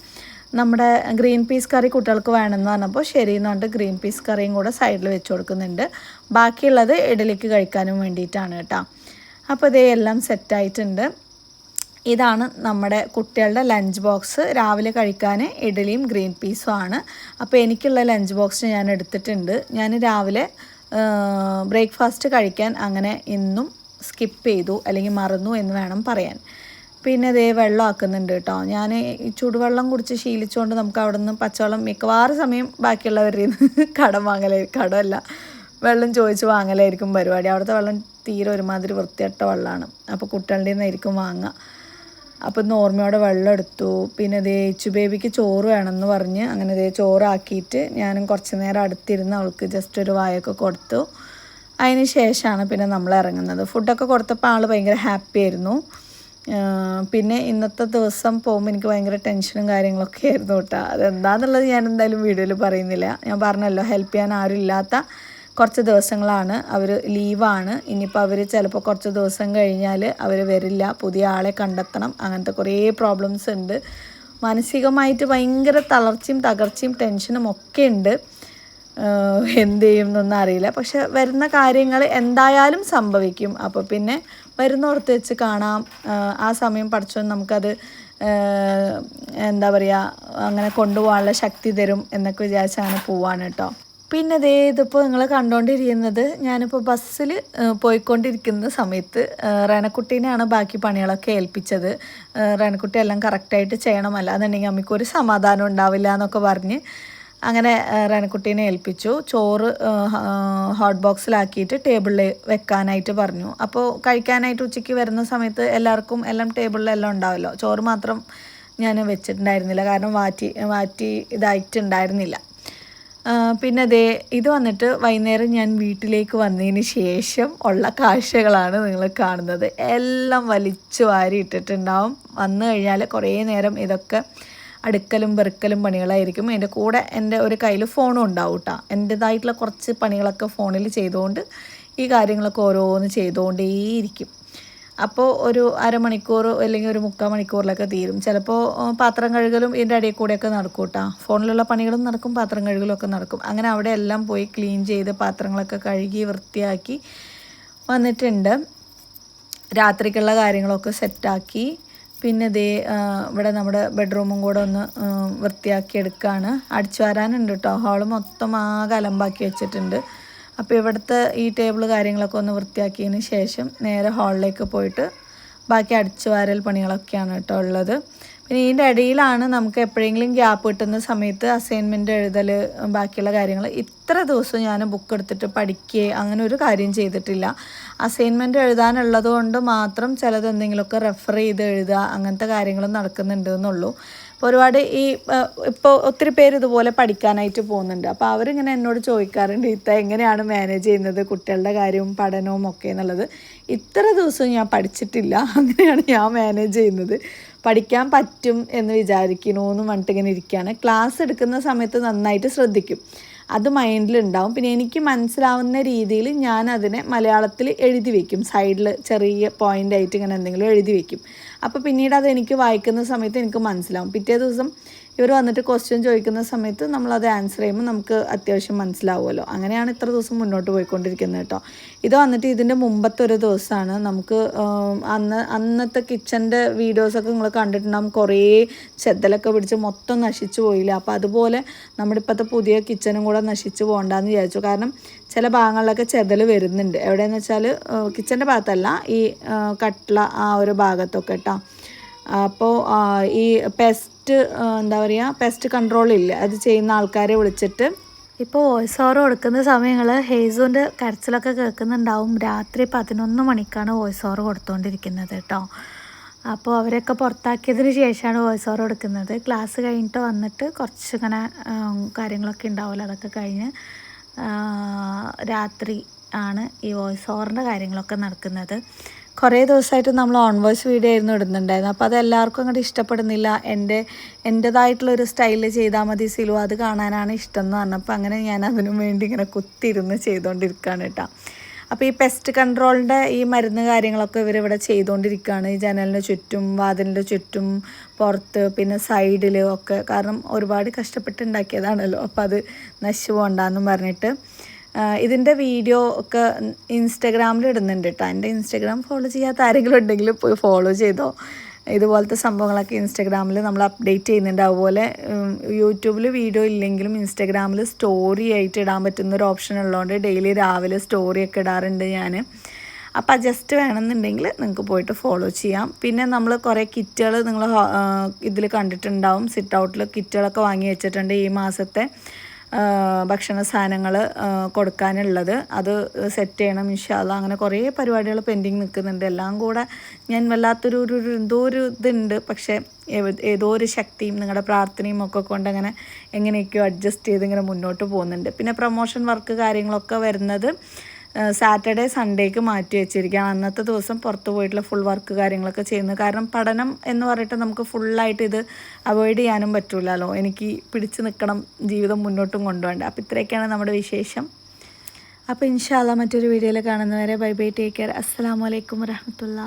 നമ്മുടെ ഗ്രീൻ പീസ് കറി കുട്ടികൾക്ക് വേണമെന്ന് പറഞ്ഞപ്പോൾ ശരി പറഞ്ഞിട്ട് ഗ്രീൻ പീസ് കറിയും കൂടെ സൈഡിൽ വെച്ച് കൊടുക്കുന്നുണ്ട്. ബാക്കിയുള്ളത് ഇഡലിക്ക് കഴിക്കാനും വേണ്ടിയിട്ടാണ് കേട്ടോ. അപ്പോൾ ഇതേ എല്ലാം സെറ്റായിട്ടുണ്ട് ഇതാണ് നമ്മുടെ കുട്ടികളുടെ ലഞ്ച് ബോക്സ് രാവിലെ കഴിക്കാൻ ഇഡലിയും ഗ്രീൻ പീസും ആണ്. അപ്പോൾ എനിക്കുള്ള ലഞ്ച് ബോക്സ് ഞാൻ എടുത്തിട്ടുണ്ട്. ഞാൻ രാവിലെ ബ്രേക്ക്ഫാസ്റ്റ് കഴിക്കാൻ അങ്ങനെ ഇന്നും സ്കിപ്പ് ചെയ്തു. അല്ലെങ്കിൽ മറന്നു എന്ന് വേണം പറയാൻ. പിന്നെ ഇതേ വെള്ളം ആക്കുന്നുണ്ട് കേട്ടോ ഞാൻ ഈ ചൂടുവെള്ളം കുടിച്ച് ശീലിച്ചുകൊണ്ട് നമുക്ക് അവിടെ നിന്ന് പച്ചവെള്ളം മിക്കവാറും സമയം ബാക്കിയുള്ളവരിൽ നിന്ന് കടം വാങ്ങല കടമല്ല. വെള്ളം ചോദിച്ച് വാങ്ങലായിരിക്കും പരിപാടി. അവിടുത്തെ വെള്ളം തീരെ ഒരുമാതിരി വൃത്തിയട്ട വെള്ളമാണ് അപ്പോൾ കുട്ടികളുടെ നിന്നായിരിക്കും വാങ്ങുക. അപ്പോൾ ഇന്ന് ഓർമ്മയോടെ വെള്ളം എടുത്തു. പിന്നെ ദേ ഇച്ചു ബേബിക്ക് ചോറ് വേണമെന്ന് പറഞ്ഞ് അങ്ങനെ ദേ ചോറാക്കിയിട്ട് ഞാനും കുറച്ച് നേരം അടുത്തിരുന്ന് അവൾക്ക് ജസ്റ്റ് ഒരു വായൊക്കെ കൊടുത്തു. അതിന് ശേഷമാണ് പിന്നെ നമ്മൾ ഇറങ്ങുന്നത്. ഫുഡൊക്കെ കൊടുത്തപ്പോൾ ആൾ ഭയങ്കര ഹാപ്പി ആയിരുന്നു. പിന്നെ ഇന്നത്തെ ദിവസം പോകുമ്പോൾ എനിക്ക് ഭയങ്കര ടെൻഷനും കാര്യങ്ങളൊക്കെ ആയിരുന്നു കേട്ടോ. അതെന്താണെന്നുള്ളത് ഞാൻ എന്തായാലും വീഡിയോയിൽ പറയുന്നില്ല. ഞാൻ പറഞ്ഞല്ലോ ഹെൽപ്പ് ചെയ്യാൻ ആരും ഇല്ലാത്ത കുറച്ച് ദിവസങ്ങളാണ് അവർ ലീവാണ്. ഇനിയിപ്പോൾ അവർ ചിലപ്പോൾ കുറച്ച് ദിവസം കഴിഞ്ഞാൽ അവർ വരില്ല. പുതിയ ആളെ കണ്ടെത്തണം. അങ്ങനത്തെ കുറേ പ്രോബ്ലംസ് ഉണ്ട്. മാനസികമായിട്ട് ഭയങ്കര തളർച്ചയും തകർച്ചയും ടെൻഷനും ഒക്കെ ഉണ്ട്. എന്ത് ചെയ്യും എന്നൊന്നും അറിയില്ല. പക്ഷെ വരുന്ന കാര്യങ്ങൾ എന്തായാലും സംഭവിക്കും. അപ്പോൾ പിന്നെ വരുന്നോർത്ത് വെച്ച് കാണാം. ആ സമയം പഠിച്ചോ നമുക്കത് എന്താ പറയുക അങ്ങനെ കൊണ്ടുപോകാനുള്ള ശക്തി തരും എന്നൊക്കെ വിചാരിച്ച് അങ്ങനെ പോവാണ് കേട്ടോ പിന്നെ ദേ ഇതിപ്പോൾ നിങ്ങൾ കണ്ടുകൊണ്ടിരിക്കുന്നത് ഞാനിപ്പോൾ ബസ്സിൽ പോയിക്കൊണ്ടിരിക്കുന്ന സമയത്ത് റേനക്കുട്ടീനെയാണ് ബാക്കി പണികളൊക്കെ ഏൽപ്പിച്ചത്. റേനക്കുട്ടി എല്ലാം കറക്റ്റായിട്ട് ചെയ്യണമല്ല അല്ലാന്നുണ്ടെങ്കിൽ അമ്മയ്ക്ക് ഒരു സമാധാനം ഉണ്ടാവില്ല എന്നൊക്കെ പറഞ്ഞ് അങ്ങനെ റേനക്കുട്ടീനെ ഏൽപ്പിച്ചു. ചോറ് ഹോട്ട് ബോക്സിലാക്കിയിട്ട് ടേബിളിൽ വെക്കാനായിട്ട് പറഞ്ഞു. അപ്പോൾ കഴിക്കാനായിട്ട് ഉച്ചയ്ക്ക് വരുന്ന സമയത്ത് എല്ലാവർക്കും എല്ലാം ടേബിളിലെല്ലാം ഉണ്ടാവല്ലോ. ചോറ് മാത്രം ഞാൻ വെച്ചിട്ടുണ്ടായിരുന്നില്ല. കാരണം മാറ്റി മാറ്റി ഇതായിട്ടുണ്ടായിരുന്നില്ല. പിന്നെ ദേ ഇത് വന്നിട്ട് വൈകുന്നേരം ഞാൻ വീട്ടിലേക്ക് വന്നതിന് ശേഷം ഉള്ള കാഴ്ചകളാണ് നിങ്ങൾ കാണുന്നത്. എല്ലാം വലിച്ചു വാരി ഇട്ടിട്ടുണ്ടാവും. വന്നു കഴിഞ്ഞാൽ കുറേ നേരം ഇതൊക്കെ അടുക്കലും പെറുക്കലും പണികളായിരിക്കും. എന്റെ കൂടെ എന്റെ ഒരു കയ്യിൽ ഫോണും ഉണ്ടാവും കേട്ടോ എന്റെതായിട്ടുള്ള കുറച്ച് പണികളൊക്കെ ഫോണിൽ ചെയ്തുകൊണ്ട് ഈ കാര്യങ്ങളൊക്കെ ഓരോന്ന് ചെയ്തുകൊണ്ടേയിരിക്കും. അപ്പോൾ ഒരു അരമണിക്കൂർ അല്ലെങ്കിൽ ഒരു മുക്കാൽ മണിക്കൂറിലൊക്കെ തീരും. ചിലപ്പോൾ പാത്രം കഴുകലും ഇതിന്റെ ഇടയിൽ കൂടെയൊക്കെ നടക്കും കേട്ടോ ഫോണിലുള്ള പണികളും നടക്കും പാത്രം കഴുകലും ഒക്കെ നടക്കും. അങ്ങനെ അവിടെ എല്ലാം പോയി ക്ലീൻ ചെയ്ത് പാത്രങ്ങളൊക്കെ കഴുകി വൃത്തിയാക്കി വന്നിട്ടുണ്ട്. രാത്രിക്കുള്ള കാര്യങ്ങളൊക്കെ സെറ്റാക്കി. പിന്നെ ഇതേ ഇവിടെ നമ്മുടെ ബെഡ്റൂമും കൂടെ ഒന്ന് വൃത്തിയാക്കി എടുക്കുകയാണ് അടിച്ചു വരാനുണ്ട് കേട്ടോ ഹാൾ മൊത്തം ആകെ അലമ്പാക്കി വെച്ചിട്ടുണ്ട്. അപ്പോൾ ഇവിടുത്തെ ഈ ടേബിൾ കാര്യങ്ങളൊക്കെ ഒന്ന് വൃത്തിയാക്കിയതിന് ശേഷം നേരെ ഹാളിലേക്ക് പോയിട്ട് ബാക്കി അടിച്ചു വാരൽ പണികളൊക്കെയാണ് കേട്ടോ ഉള്ളത്. പിന്നെ ഇതിന്റെ ഇടയിലാണ് നമുക്ക് എപ്പോഴെങ്കിലും ഗ്യാപ്പ് കിട്ടുന്ന സമയത്ത് അസൈൻമെന്റ് എഴുതൽ ബാക്കിയുള്ള കാര്യങ്ങൾ ഇത്ര ദിവസം ഞാൻ ബുക്ക് എടുത്തിട്ട് പഠിക്കുകയെ അങ്ങനെ ഒരു കാര്യം ചെയ്തിട്ടില്ല. അസൈൻമെന്റ് എഴുതാനുള്ളത് കൊണ്ട് മാത്രം ചിലത് എന്തെങ്കിലുമൊക്കെ റെഫർ ചെയ്ത് എഴുതുക അങ്ങനത്തെ കാര്യങ്ങളും നടക്കുന്നുണ്ട് എന്നുള്ളൂ. ഒരുപാട് ഈ ഇപ്പോൾ ഒത്തിരി പേര് ഇതുപോലെ പഠിക്കാനായിട്ട് പോകുന്നുണ്ട്. അപ്പോൾ അവരിങ്ങനെ എന്നോട് ചോദിക്കാറുണ്ട് ഇത്ത എങ്ങനെയാണ് മാനേജ് ചെയ്യുന്നത്? കുട്ടികളുടെ കാര്യവും പഠനവും ഒക്കെ എന്നുള്ളത്. ഇത്ര ദിവസവും ഞാൻ പഠിച്ചിട്ടില്ല. അങ്ങനെയാണ് ഞാൻ മാനേജ് ചെയ്യുന്നത്. പഠിക്കാൻ പറ്റും എന്ന് വിചാരിക്കണോ എന്ന് പറഞ്ഞിട്ട് ഇങ്ങനെ ഇരിക്കുകയാണ്. ക്ലാസ് എടുക്കുന്ന സമയത്ത് നന്നായിട്ട് ശ്രദ്ധിക്കും. അത് മൈൻഡിലുണ്ടാവും പിന്നെ എനിക്ക് മനസ്സിലാവുന്ന രീതിയിൽ ഞാൻ അതിനെ മലയാളത്തിൽ എഴുതി വയ്ക്കും സൈഡിൽ ചെറിയ പോയിന്റ് ആയിട്ട് ഇങ്ങനെ എന്തെങ്കിലും എഴുതി വെക്കും. അപ്പോൾ പിന്നീട് അത് എനിക്ക് വായിക്കുന്ന സമയത്ത് എനിക്ക് മനസ്സിലാവും. പിറ്റേ ദിവസം ഇവർ വന്നിട്ട് ക്വസ്റ്റ്യൻ ചോദിക്കുന്ന സമയത്ത് നമ്മളത് ആൻസർ ചെയ്യുമ്പോൾ നമുക്ക് അത്യാവശ്യം മനസ്സിലാവുമല്ലോ. അങ്ങനെയാണ് ഇത്ര ദിവസം മുന്നോട്ട് പോയിക്കൊണ്ടിരിക്കുന്നത് കേട്ടോ. ഇത് വന്നിട്ട് ഇതിന്റെ മുമ്പത്തെ ഒരു ദിവസമാണ്. നമുക്ക് അന്ന് അന്നത്തെ കിച്ചന്റെ വീഡിയോസൊക്കെ നിങ്ങൾ കണ്ടിട്ടുണ്ടാകും കുറേ ചെതലൊക്കെ പിടിച്ച് മൊത്തം നശിച്ചു പോയില്ല? അപ്പോൾ അതുപോലെ നമ്മുടെ ഇപ്പോഴത്തെ പുതിയ കിച്ചനും കൂടെ നശിച്ചു പോകണ്ടെന്ന് വിചാരിച്ചു. കാരണം ചില ഭാഗങ്ങളിലൊക്കെ ചെതൽ വരുന്നുണ്ട്. എവിടെയെന്ന് വെച്ചാൽ കിച്ചന്റെ ഭാഗത്തല്ല ഈ കട്ട്ല ആ ഒരു ഭാഗത്തൊക്കെ കേട്ടോ. അപ്പോൾ ഈ പെസ്റ്റ് എന്താ പറയുക പെസ്റ്റ് കൺട്രോൾ ഇല്ല. അത് ചെയ്യുന്ന ആൾക്കാരെ വിളിച്ചിട്ട്. ഇപ്പോൾ വോയിസ് ഓവർ കൊടുക്കുന്ന സമയങ്ങൾ ഹേസുവിന്റെ കരച്ചിലൊക്കെ കേൾക്കുന്നുണ്ടാവും. രാത്രി പതിനൊന്ന് മണിക്കാണ് വോയിസ് ഓവർ കൊടുത്തുകൊണ്ടിരിക്കുന്നത് കേട്ടോ അപ്പോൾ അവരൊക്കെ പുറത്താക്കിയതിന് ശേഷമാണ് വോയിസ് ഓവർ കൊടുക്കുന്നത്. ക്ലാസ് കഴിഞ്ഞിട്ട് വന്നിട്ട് കുറച്ച് ഇങ്ങനെ കാര്യങ്ങളൊക്കെ ഉണ്ടാവില്ല അതൊക്കെ കഴിഞ്ഞ് രാത്രി ആണ് ഈ വോയിസ് ഓവറിന്റെ കാര്യങ്ങളൊക്കെ നടക്കുന്നത്. കുറേ ദിവസമായിട്ട് നമ്മൾ ഓൺ വോയിസ് വീഡിയോ ആയിരുന്നു ഇടുന്നുണ്ടായിരുന്നു അപ്പോൾ അത് എല്ലാവർക്കും അങ്ങോട്ട് ഇഷ്ടപ്പെടുന്നില്ല. എന്റെ എന്റേതായിട്ടുള്ളൊരു സ്റ്റൈലിൽ ചെയ്താൽ മതി സിലു. അത് കാണാനാണ് ഇഷ്ടം എന്ന് പറഞ്ഞപ്പോൾ അങ്ങനെ ഞാൻ അതിനു വേണ്ടി ഇങ്ങനെ കുത്തിയിരുന്ന് ചെയ്തുകൊണ്ടിരിക്കുകയാണ് കേട്ടോ. അപ്പോൾ ഈ പെസ്റ്റ് കൺട്രോളിന്റെ ഈ മരുന്ന് കാര്യങ്ങളൊക്കെ ഇവരിവിടെ ചെയ്തുകൊണ്ടിരിക്കുകയാണ്. ഈ ജനലിന് ചുറ്റും വാതിലിന്റെ ചുറ്റും പുറത്ത് പിന്നെ സൈഡിൽ ഒക്കെ. കാരണം ഒരുപാട് കഷ്ടപ്പെട്ടുണ്ടാക്കിയതാണല്ലോ അപ്പോൾ അത് നശിച്ചു പോകണ്ടെന്നും പറഞ്ഞിട്ട്. ഇതിന്റെ വീഡിയോ ഒക്കെ ഇൻസ്റ്റഗ്രാമിൽ ഇടുന്നുണ്ട് കേട്ടോ എന്റെ ഇൻസ്റ്റഗ്രാം ഫോളോ ചെയ്യാത്ത ആരെങ്കിലും ഉണ്ടെങ്കിൽ പോയി ഫോളോ ചെയ്തോ. ഇതുപോലത്തെ സംഭവങ്ങളൊക്കെ ഇൻസ്റ്റഗ്രാമിൽ നമ്മൾ അപ്ഡേറ്റ് ചെയ്യുന്നുണ്ട്. അതുപോലെ യൂട്യൂബിൽ വീഡിയോ ഇല്ലെങ്കിലും ഇൻസ്റ്റഗ്രാമിൽ സ്റ്റോറി ആയിട്ട് ഇടാൻ പറ്റുന്ന ഒരു ഓപ്ഷൻ ഉള്ളതുകൊണ്ട് ഡെയിലി രാവിലെ സ്റ്റോറി ഒക്കെ ഇടാറുണ്ട് ഞാൻ അപ്പോൾ ജസ്റ്റ് വേണമെന്നുണ്ടെങ്കിൽ നിങ്ങൾക്ക് പോയിട്ട് ഫോളോ ചെയ്യാം. പിന്നെ നമ്മൾ കുറേ കിറ്റുകൾ നിങ്ങൾ ഇതിൽ കണ്ടിട്ടുണ്ടാവും. സിറ്റ് ഔട്ടിൽ കിറ്റുകളൊക്കെ വാങ്ങി വെച്ചിട്ടുണ്ട് ഈ മാസത്തെ. ഭക്ഷണ സാധനങ്ങൾ കൊടുക്കാനുള്ളത്. അത് സെറ്റ് ചെയ്യണം ഇൻഷാല്ല അങ്ങനെ കുറേ പരിപാടികൾ പെൻഡിങ് നിൽക്കുന്നുണ്ട് എല്ലാം കൂടെ ഞാൻ വല്ലാത്തൊരു ഒരു എന്തോ ഒരു ഇതുണ്ട്. പക്ഷേ ഏതോ ഒരു ശക്തിയും നിങ്ങളുടെ പ്രാർത്ഥനയും ഒക്കെ കൊണ്ട് അങ്ങനെ എങ്ങനെയൊക്കെയോ അഡ്ജസ്റ്റ് ചെയ്ത് ഇങ്ങനെ മുന്നോട്ട് പോകുന്നുണ്ട്. പിന്നെ പ്രൊമോഷൻ വർക്ക് കാര്യങ്ങളൊക്കെ വരുന്നത് സാറ്റർഡേ സൺഡേക്ക് മാറ്റി വെച്ചിരിക്കുകയാണ്. അന്നത്തെ ദിവസം പുറത്ത് പോയിട്ടുള്ള ഫുൾ വർക്ക് കാര്യങ്ങളൊക്കെ ചെയ്യുന്നത്. കാരണം പഠനം എന്ന് പറഞ്ഞിട്ട് നമുക്ക് ഫുള്ളായിട്ട് ഇത് അവോയ്ഡ് ചെയ്യാനും പറ്റില്ലല്ലോ എനിക്ക് പിടിച്ചു നിൽക്കണം ജീവിതം മുന്നോട്ടും കൊണ്ടുപോകേണ്ട. അപ്പോൾ ഇത്രയൊക്കെയാണ് നമ്മുടെ വിശേഷം. അപ്പോൾ ഇൻഷാല്ല മറ്റൊരു വീഡിയോയിൽ കാണുന്നവരെ ബൈ ബൈ ടേക്ക് കെയർ അസ്സാം വലൈക്കും വരഹമത്തുള്ള